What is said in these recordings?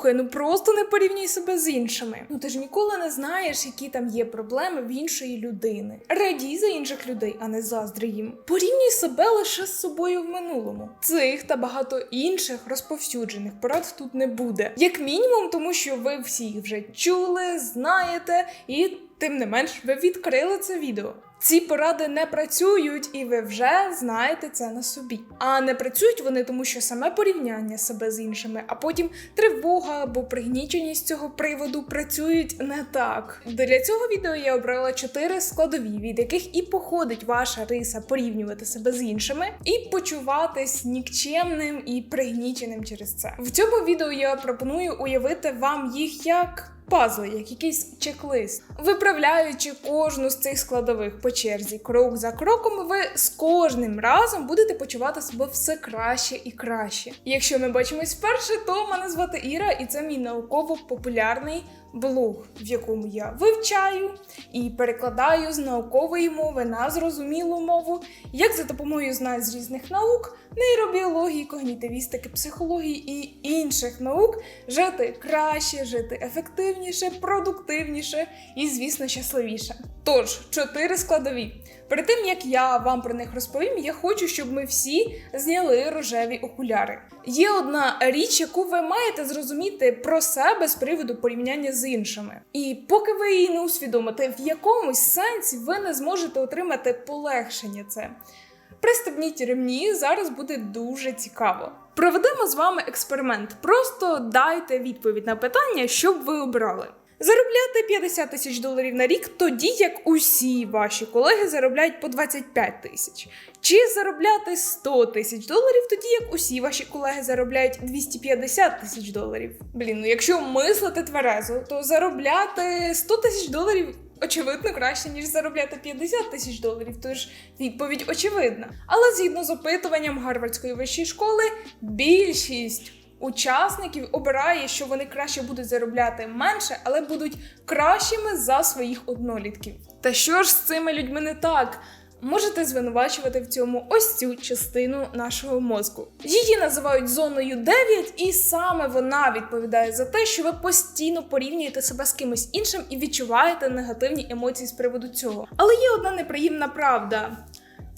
слухай, ну просто не порівнюй себе з іншими. Ну ти ж ніколи не знаєш, які там є проблеми в іншої людини. Радій за інших людей, а не заздри їм. Порівнюй себе лише з собою в минулому. Цих та багато інших розповсюджених порад тут не буде. Як мінімум, тому що ви всі їх вже чули, знаєте, і тим не менш ви відкрили це відео. Ці поради не працюють, і ви вже знаєте це на собі. А не працюють вони, тому що саме порівняння себе з іншими, а потім тривога або пригніченість цього приводу працюють не так. Для цього відео я обрала чотири складові, від яких і походить ваша риса порівнювати себе з іншими і почуватись нікчемним і пригніченим через це. В цьому відео я пропоную уявити вам їх як пазли, як якийсь чек-лист. Виправляючи кожну з цих складових по черзі, крок за кроком, ви з кожним разом будете почувати себе все краще і краще. Якщо ми бачимось вперше, то мене звати Іра, і це мій науково-популярний блог, в якому я вивчаю і перекладаю з наукової мови на зрозумілу мову, як за допомогою знань з різних наук, нейробіології, когнітивістики, психології і інших наук жити краще, жити ефективніше, продуктивніше і, звісно, щасливіше. Тож, чотири складові. Перед тим як я вам про них розповім, я хочу, щоб ми всі зняли рожеві окуляри. Є одна річ, яку ви маєте зрозуміти про себе з приводу порівняння з іншими. І поки ви її не усвідомите, в якомусь сенсі ви не зможете отримати полегшення це. Пристебніть ремні, зараз буде дуже цікаво. Проведемо з вами експеримент. Просто дайте відповідь на питання, що б ви обрали. Заробляти 50 тисяч доларів на рік, тоді як усі ваші колеги заробляють по 25 тисяч. Чи заробляти 100 тисяч доларів, тоді як усі ваші колеги заробляють 250 тисяч доларів. Блін, ну якщо мислити тверезо, то заробляти 100 тисяч доларів. Очевидно, краще, ніж заробляти 50 тисяч доларів, тож відповідь очевидна. Але згідно з опитуванням Гарвардської вищої школи, більшість учасників обирає, що вони краще будуть заробляти менше, але будуть кращими за своїх однолітків. Та що ж з цими людьми не так? Можете звинувачувати в цьому ось цю частину нашого мозку. Її називають зоною 9, і саме вона відповідає за те, що ви постійно порівнюєте себе з кимось іншим і відчуваєте негативні емоції з приводу цього. Але є одна неприємна правда.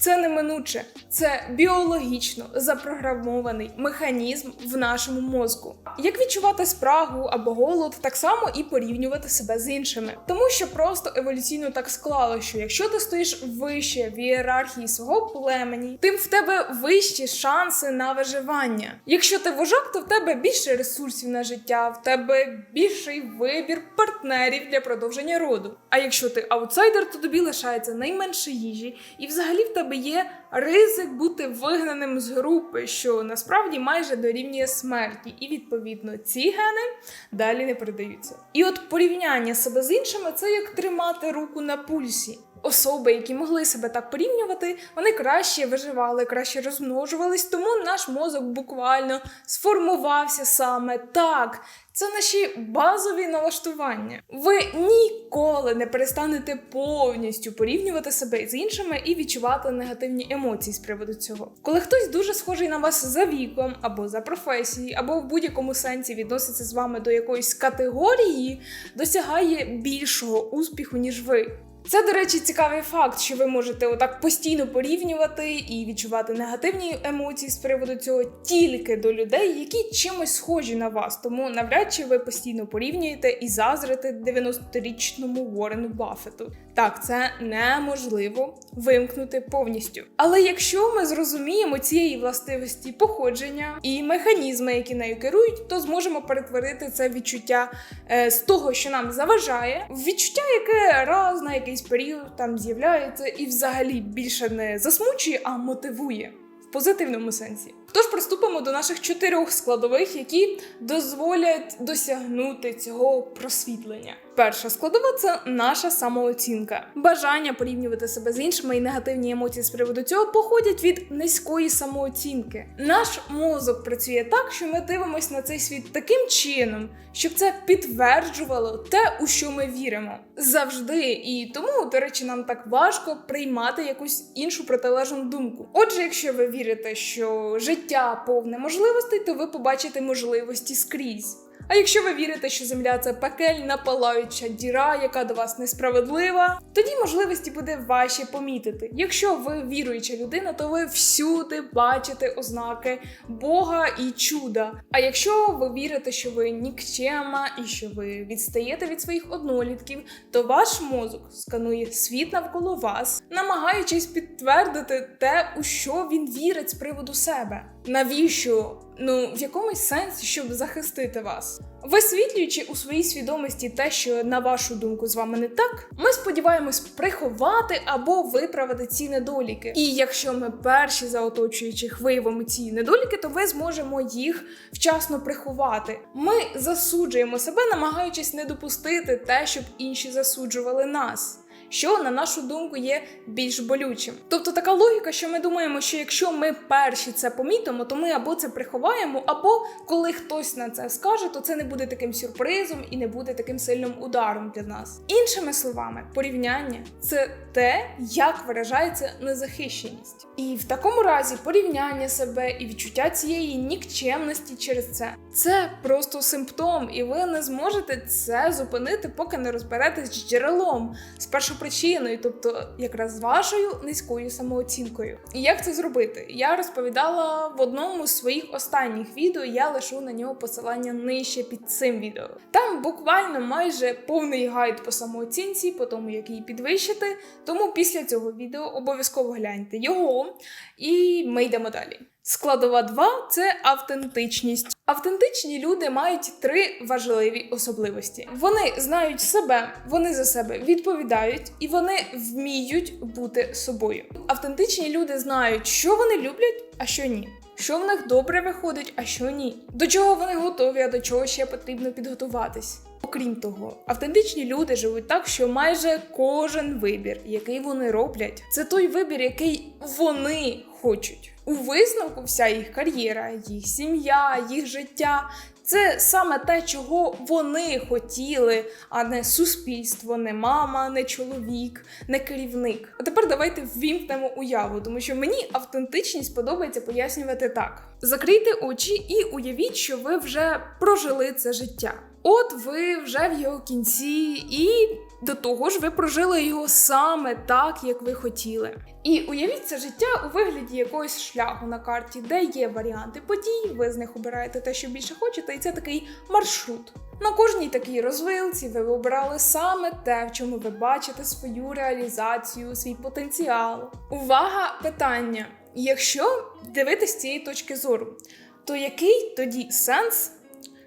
Це неминуче, це біологічно запрограмований механізм в нашому мозку. Як відчувати спрагу або голод, так само і порівнювати себе з іншими. Тому що просто еволюційно так склало, що якщо ти стоїш вище в ієрархії свого племені, тим в тебе вищі шанси на виживання. Якщо ти вожак, то в тебе більше ресурсів на життя, в тебе більший вибір партнерів для продовження роду. А якщо ти аутсайдер, то тобі лишається найменше їжі, і взагалі в тебе є ризик бути вигнаним з групи, що насправді майже дорівнює смерті, і відповідно ці гени далі не передаються. І от порівняння себе з іншими це як тримати руку на пульсі. Особи, які могли себе так порівнювати, вони краще виживали, краще розмножувались, тому наш мозок буквально сформувався саме так. Це наші базові налаштування. Ви ніколи не перестанете повністю порівнювати себе з іншими і відчувати негативні емоції з приводу цього. Коли хтось дуже схожий на вас за віком, або за професією, або в будь-якому сенсі відноситься з вами до якоїсь категорії, досягає більшого успіху, ніж ви. Це, до речі, цікавий факт, що ви можете отак постійно порівнювати і відчувати негативні емоції з приводу цього тільки до людей, які чимось схожі на вас. Тому навряд чи ви постійно порівнюєте і зазрите 90-річному Ворену Баффету. Так, це неможливо вимкнути повністю. Але якщо ми зрозуміємо цієї властивості походження і механізми, які нею керують, то зможемо перетворити це відчуття е, з того, що нам заважає, в відчуття, яке раз на якийсь період там з'являється і взагалі більше не засмучує, а мотивує. В позитивному сенсі. Тож приступимо до наших чотирьох складових, які дозволять досягнути цього просвітлення. Перша складова це наша самооцінка. Бажання порівнювати себе з іншими і негативні емоції з приводу цього походять від низької самооцінки. Наш мозок працює так, що ми дивимося на цей світ таким чином, щоб це підтверджувало те, у що ми віримо. Завжди. І тому, до речі, нам так важко приймати якусь іншу протилежну думку. Отже, якщо ви вірите, що життя повне можливостей, то ви побачите можливості скрізь. А якщо ви вірите, що земля це пекельна палаюча діра, яка до вас несправедлива, тоді можливості буде важче помітити. Якщо ви віруюча людина, то ви всюди бачите ознаки Бога і чуда. А якщо ви вірите, що ви нікчема і що ви відстаєте від своїх однолітків, то ваш мозок сканує світ навколо вас, намагаючись підтвердити те, у що він вірить з приводу себе. Навіщо? Ну, в якомусь сенсі, щоб захистити вас. Висвітлюючи у своїй свідомості те, що на вашу думку з вами не так, ми сподіваємось приховати або виправити ці недоліки. І якщо ми перші за оточуючих виявимо ці недоліки, то ми зможемо їх вчасно приховати. Ми засуджуємо себе, намагаючись не допустити те, щоб інші засуджували нас. Що на нашу думку є більш болючим. Тобто така логіка, що ми думаємо, що якщо ми перші це помітимо, то ми або це приховаємо, або коли хтось на це скаже, то це не буде таким сюрпризом і не буде таким сильним ударом для нас. Іншими словами, порівняння це те, як виражається незахищеність. І в такому разі порівняння себе і відчуття цієї нікчемності через це це просто симптом, і ви не зможете це зупинити, поки не розберетесь з джерелом, з першопричиною, тобто якраз з вашою низькою самооцінкою. І як це зробити? Я розповідала в одному з своїх останніх відео. Я лишу на нього посилання нижче під цим відео. Там буквально майже повний гайд по самооцінці, по тому, як її підвищити. Тому після цього відео обов'язково гляньте його, і ми йдемо далі. Складова 2 – це автентичність. Автентичні люди мають три важливі особливості: вони знають себе, вони за себе відповідають і вони вміють бути собою. Автентичні люди знають, що вони люблять, а що ні. Що в них добре виходить, а що ні. До чого вони готові, а до чого ще потрібно підготуватись. Окрім того, автентичні люди живуть так, що майже кожен вибір, який вони роблять, це той вибір, який вони хочуть. У висновку вся їх кар'єра, їх сім'я, їх життя. Це саме те, чого вони хотіли, а не суспільство, не мама, не чоловік, не керівник. А тепер давайте ввімкнемо уяву, тому що мені автентичність подобається пояснювати так: закрийте очі і уявіть, що ви вже прожили це життя. От ви вже в його кінці, і до того ж ви прожили його саме так, як ви хотіли. І уявіть це життя у вигляді якогось шляху на карті, де є варіанти подій, ви з них обираєте те, що більше хочете, і це такий маршрут. На кожній такій розвилці ви обрали саме те, в чому ви бачите свою реалізацію, свій потенціал. Увага, питання! Якщо дивитися цієї точки зору, то який тоді сенс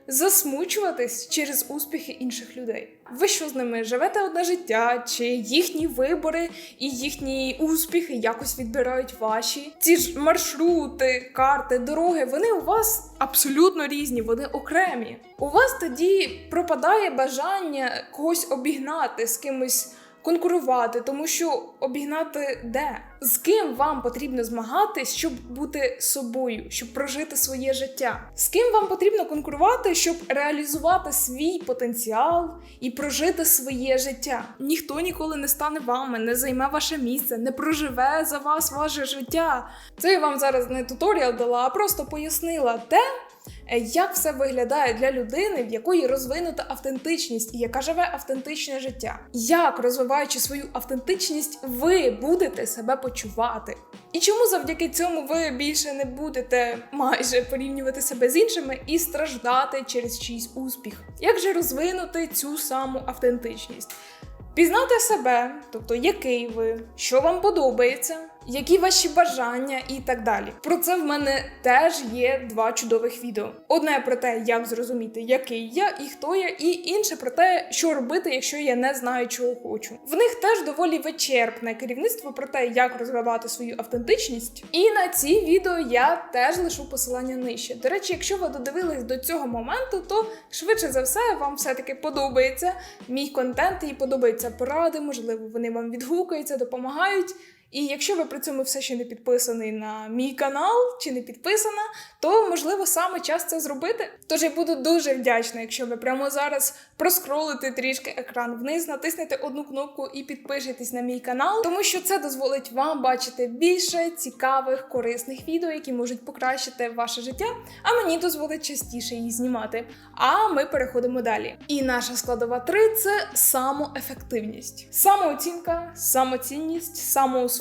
засмучуватись через успіхи інших людей. Ви що з ними живете одне життя, чи їхні вибори і їхні успіхи якось відбирають ваші? Ці ж маршрути, карти, дороги, вони у вас абсолютно різні, вони окремі. У вас тоді пропадає бажання когось обігнати з кимось. Конкурувати, тому що обігнати де? З ким вам потрібно змагатись, щоб бути собою, щоб прожити своє життя? З ким вам потрібно конкурувати, щоб реалізувати свій потенціал і прожити своє життя? Ніхто ніколи не стане вами, не займе ваше місце, не проживе за вас ваше життя. Це я вам зараз не туторіал дала, а просто пояснила те. Як все виглядає для людини, в якої розвинута автентичність і яка живе автентичне життя? Як розвиваючи свою автентичність, ви будете себе почувати? І чому завдяки цьому ви більше не будете майже порівнювати себе з іншими і страждати через чийсь успіх? Як же розвинути цю саму автентичність? Пізнати себе, тобто який ви, що вам подобається, які ваші бажання і так далі. Про це в мене теж є два чудових відео. Одне про те, як зрозуміти, який я і хто я, і інше про те, що робити, якщо я не знаю, чого хочу. В них теж доволі вичерпне керівництво про те, як розвивати свою автентичність. І на ці відео я теж лишу посилання нижче. До речі, якщо ви додивились до цього моменту, то швидше за все вам все-таки подобається мій контент і подобаються поради, можливо, вони вам відгукаються, допомагають. І якщо ви при цьому все ще не підписаний на мій канал чи не підписана, то можливо саме час це зробити. Тож я буду дуже вдячна, якщо ви прямо зараз проскролите трішки екран вниз, натиснете одну кнопку і підпишетесь на мій канал, тому що це дозволить вам бачити більше цікавих, корисних відео, які можуть покращити ваше життя, а мені дозволить частіше її знімати. А ми переходимо далі. І наша складова 3 – це самоефективність, самооцінка, самоцінність, самоусвідомлення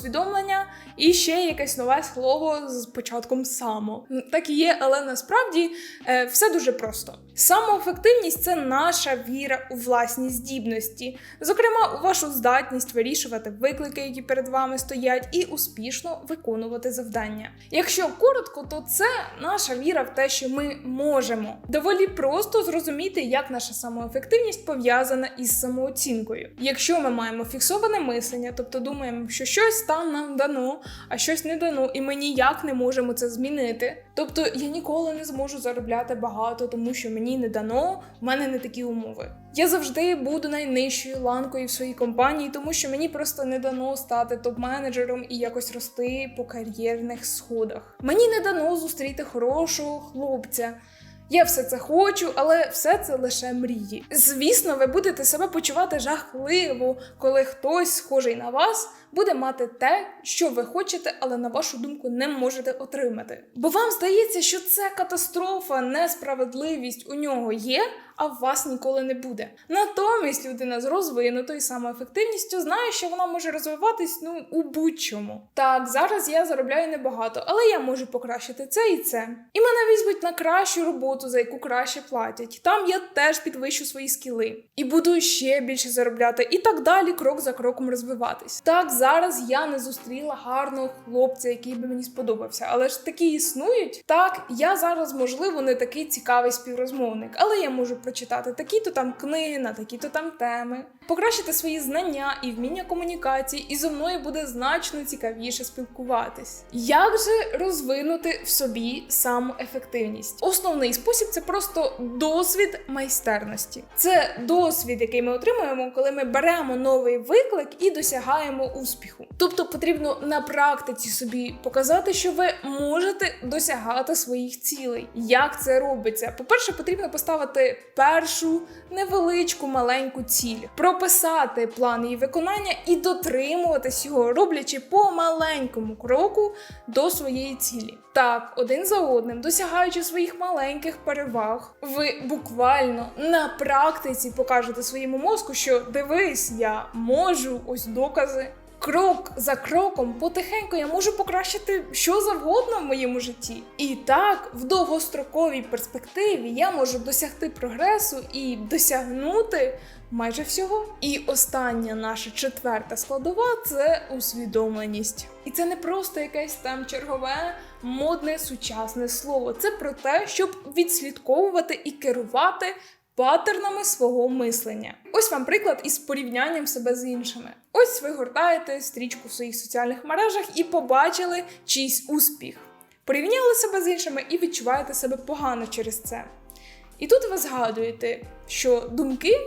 і ще якесь нове слово з початком само. Так і є, але насправді е, все дуже просто. Самоефективність це наша віра у власні здібності, зокрема у вашу здатність вирішувати виклики, які перед вами стоять, і успішно виконувати завдання. Якщо коротко, то це наша віра в те, що ми можемо. Доволі просто зрозуміти, як наша самоефективність пов'язана із самооцінкою. Якщо ми маємо фіксоване мислення, тобто думаємо, що щось там нам дано, а щось не дано, і ми ніяк не можемо це змінити. Тобто я ніколи не зможу заробляти багато, тому що мені не дано, в мене не такі умови. Я завжди буду найнижчою ланкою в своїй компанії, тому що мені просто не дано стати топ-менеджером і якось рости по кар'єрних сходах. Мені не дано зустріти хорошого хлопця. Я все це хочу, але все це лише мрії. Звісно, ви будете себе почувати жахливо, коли хтось, схожий на вас, буде мати те, що ви хочете, але на вашу думку не можете отримати. Бо вам здається, що це катастрофа, несправедливість у нього є, а в вас ніколи не буде. Натомість людина з розвинутою самоефективністю знає, що вона може розвиватись ну у будь-чому. Так, зараз я заробляю небагато, але я можу покращити це і це. І мене візьмуть на кращу роботу, за яку краще платять. Там я теж підвищу свої скіли і буду ще більше заробляти, і так далі, крок за кроком розвиватись. Так, зараз я не зустріла гарного хлопця, який би мені сподобався, але ж такі існують. Так, я зараз, можливо, не такий цікавий співрозмовник, але я можу прочитати такі-то там книги на такі-то там теми, покращити свої знання і вміння комунікації, і зо мною буде значно цікавіше спілкуватись. Як же розвинути в собі самоефективність? Основний спосіб це просто досвід майстерності. Це досвід, який ми отримуємо, коли ми беремо новий виклик і досягаємо успіху. Тобто потрібно на практиці собі показати, що ви можете досягати своїх цілей. Як це робиться? По-перше, потрібно поставити першу невеличку маленьку ціль, прописати план її виконання і дотримуватись його, роблячи по маленькому кроку до своєї цілі. Так, один за одним, досягаючи своїх маленьких переваг, ви буквально на практиці покажете своєму мозку, що дивись, я можу, ось докази. Крок за кроком, потихеньку я можу покращити що завгодно в моєму житті. І так, в довгостроковій перспективі я можу досягти прогресу і досягнути майже всього. І остання наша четверта складова це усвідомленість. І це не просто якесь там чергове модне сучасне слово. Це про те, щоб відслідковувати і керувати паттернами свого мислення. Ось вам приклад із порівнянням себе з іншими. Ось ви гортаєте стрічку в своїх соціальних мережах і побачили чийсь успіх. Порівняли себе з іншими і відчуваєте себе погано через це. І тут ви згадуєте, що думки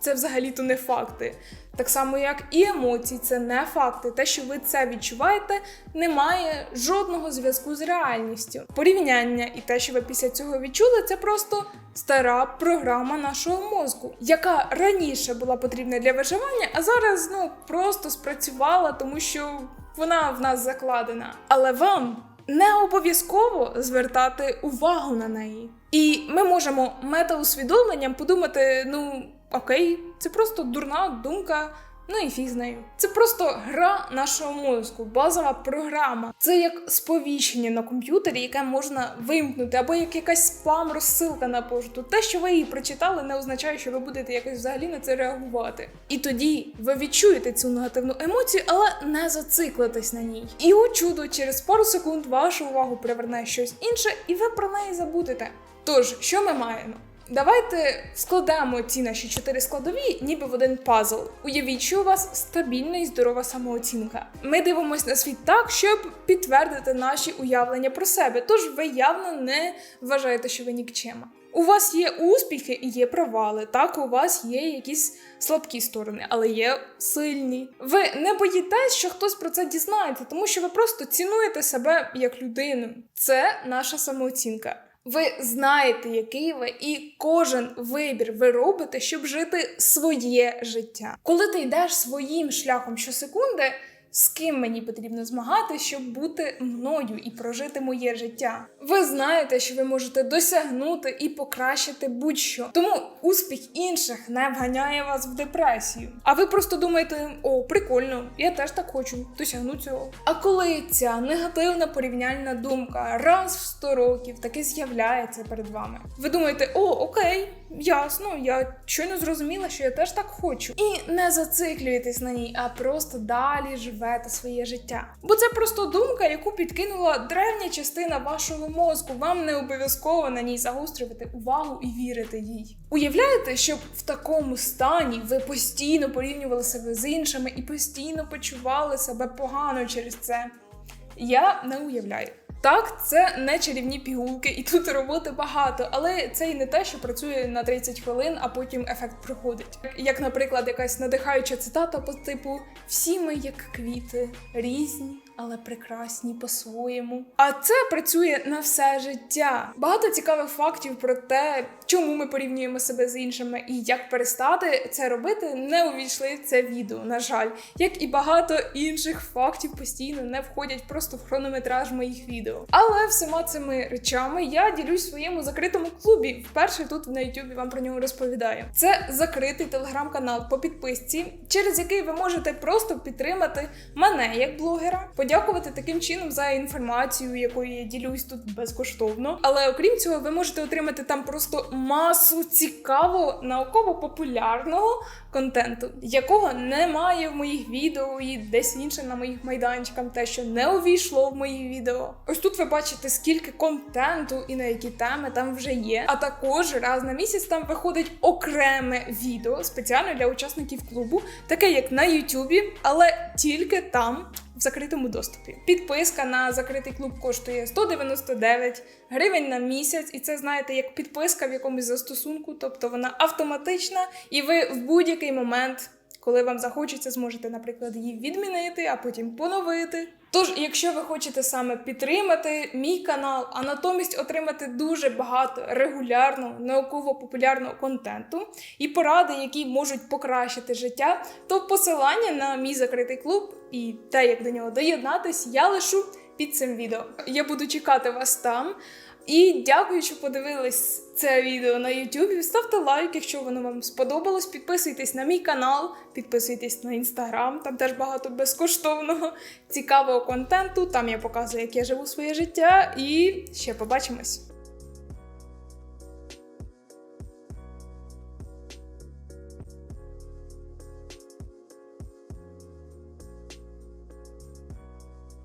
це взагалі-то не факти. Так само, як і емоції, це не факти. Те, що ви це відчуваєте, не має жодного зв'язку з реальністю. Порівняння і те, що ви після цього відчули, це просто стара програма нашого мозку, яка раніше була потрібна для виживання, а зараз ну просто спрацювала, тому що вона в нас закладена. Але вам не обов'язково звертати увагу на неї. І ми можемо метаусвідомленням подумати, ну окей, це просто дурна думка. Ну і фіг з нею. Це просто гра нашого мозку, базова програма. Це як сповіщення на комп'ютері, яке можна вимкнути, або як якась спам розсилка на пошту. Те, що ви її прочитали, не означає, що ви будете якось взагалі на це реагувати. І тоді ви відчуєте цю негативну емоцію, але не зациклитесь на ній. І о чудо, через пару секунд вашу увагу приверне щось інше, і ви про неї забудете. Тож, що ми маємо? Давайте складемо ці наші чотири складові, ніби в один пазл. Уявіть, що у вас стабільна і здорова самооцінка. Ми дивимося на світ так, щоб підтвердити наші уявлення про себе. Тож ви явно не вважаєте, що ви нікчема. У вас є успіхи і є провали. Так, у вас є якісь слабкі сторони, але є сильні. Ви не боїтесь, що хтось про це дізнається, тому що ви просто цінуєте себе як людину. Це наша самооцінка. Ви знаєте, який ви, і кожен вибір ви робите, щоб жити своє життя. Коли ти йдеш своїм шляхом щосекунди, з ким мені потрібно змагати, щоб бути мною і прожити моє життя. Ви знаєте, що ви можете досягнути і покращити будь-що. Тому успіх інших не вганяє вас в депресію. А ви просто думаєте: о, прикольно, я теж так хочу досягну цього. А коли ця негативна порівняльна думка раз в 100 років таки з'являється перед вами, ви думаєте, о, окей. Ясно, я щойно зрозуміла, що я теж так хочу. І не зациклюєтесь на ній, а просто далі живете своє життя. Бо це просто думка, яку підкинула древня частина вашого мозку. Вам не обов'язково на ній загострювати увагу і вірити їй. Уявляєте, щоб в такому стані ви постійно порівнювали себе з іншими і постійно почували себе погано через це? Я не уявляю. Так, це не чарівні пігулки, і тут роботи багато, але це і не те, що працює на 30 хвилин, а потім ефект проходить. Як, наприклад, якась надихаюча цитата по типу Всі ми як квіти, різні, але прекрасні по-своєму. А це працює на все життя. Багато цікавих фактів про те, чому ми порівнюємо себе з іншими і як перестати це робити, не увійшли в це відео. На жаль, як і багато інших фактів постійно не входять просто в хронометраж моїх відео. Але всіма цими речами я ділюсь в своєму закритому клубі. Вперше тут на YouTube вам про нього розповідаю. Це закритий телеграм-канал по підписці, через який ви можете просто підтримати мене як блогера, подякувати таким чином за інформацію, якою я ділюсь тут безкоштовно. Але окрім цього, ви можете отримати там просто масу цікавого науково-популярного контенту, якого немає в моїх відео і десь інше на моїх майданчиках, те, що не увійшло в мої відео. Ось тут ви бачите, скільки контенту і на які теми там вже є. А також раз на місяць там виходить окреме відео спеціально для учасників клубу, таке як на Ютубі, але тільки там. В закритому доступі. Підписка на закритий клуб коштує 199 гривень на місяць, і це знаєте як підписка в якомусь застосунку, тобто вона автоматична, і ви в будь-який момент, коли вам захочеться, зможете, наприклад, її відмінити, а потім поновити. Тож, якщо ви хочете саме підтримати мій канал, а натомість отримати дуже багато регулярного науково-популярного контенту і поради, які можуть покращити життя, то посилання на мій закритий клуб і те, як до нього доєднатись, я лишу під цим відео. Я буду чекати вас там. І дякую, що подивились це відео на YouTube. Ставте лайк, якщо воно вам сподобалось. Підписуйтесь на мій канал, підписуйтесь на інстаграм, там теж багато безкоштовного цікавого контенту. Там я показую, як я живу своє життя. І ще побачимось.